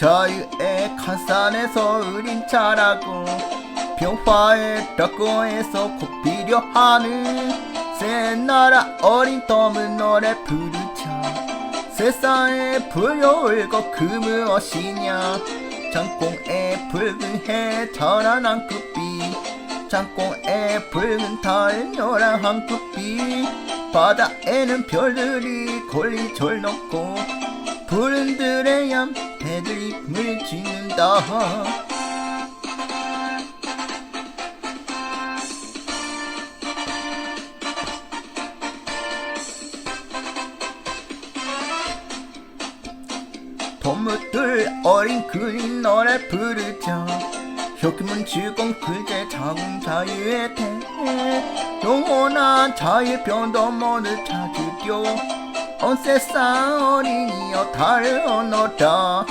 자유의 카산에서 의린 자라고 평화의 덕고에서 곧 필요하는 새 나라 어린 덤은 노래 부르자. 세상에 불효을고 그 무엇이냐. 장공의 붉은 해 저란 한급빛 장공의 붉은 달 요란 한급빛 바다에는 별들이 골리 절놓고 푸른 들의 양 해들이 물 짓는다. 동무들 어린 그린 노래 부르자 혁문 즐거운 그제 작은 자유의 태. 영원한 자유의 변도 모두 찾으려 온 세상 어린이여 달을 얻노라